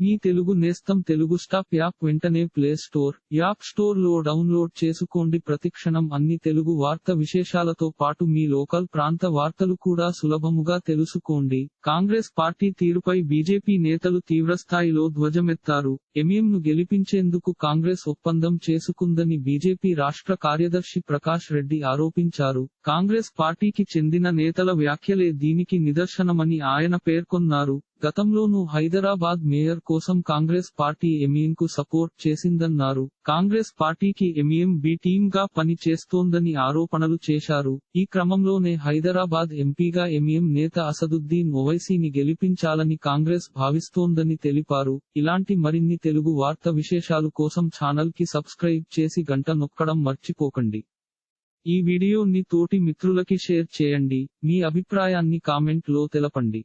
మీ తెలుగు నేస్తం Telugu stop app వెంటనే play store app స్టోర్లో డౌన్లోడ్ చేసుకోండి. ప్రతిక్షణం అన్ని తెలుగు వార్త విశేషాలతో పాటు మీ లోకల్ ప్రాంత వార్తలు కూడా సులభముగా తెలుసుకోండి. కాంగ్రెస్ పార్టీ తీరుపై బీజేపీ నేతలు తీవ్రస్థాయిలో ధ్వజమెత్తారు. ఎంఎంను గెలిపించేందుకు కాంగ్రెస్ ఒప్పందం చేసుకుందని బీజేపీ రాష్ట్ర కార్యదర్శి ప్రకాష్ రెడ్డి ఆరోపించారు. కాంగ్రెస్ పార్టీకి చెందిన నేతల వ్యాఖ్యలే దీనికి నిదర్శనమని ఆయన పేర్కొన్నారు. గతంలోనూ హైదరాబాద్ మేయర్ కోసం కాంగ్రెస్ పార్టీ ఎంఈఎం కు సపోర్ట్ చేసిందన్నారు. కాంగ్రెస్ పార్టీకి ఎంఈఎం బి టీమ్గా పని చేస్తోందని ఆరోపణలు చేశారు. ఈ క్రమంలోనే హైదరాబాద్ ఎంపీగా ఎంఈఎం నేత అసదుద్దీన్ ఓవైసీని గెలిపించాలని కాంగ్రెస్ భావిస్తోందని తెలిపారు. ఇలాంటి మరిన్ని తెలుగు వార్త విశేషాలు కోసం ఛానల్కి సబ్స్క్రైబ్ చేసి గంట నొక్కడం మర్చిపోకండి. ఈ వీడియోని తోటి మిత్రులకి షేర్ చేయండి. మీ అభిప్రాయాన్ని కామెంట్లో తెలపండి.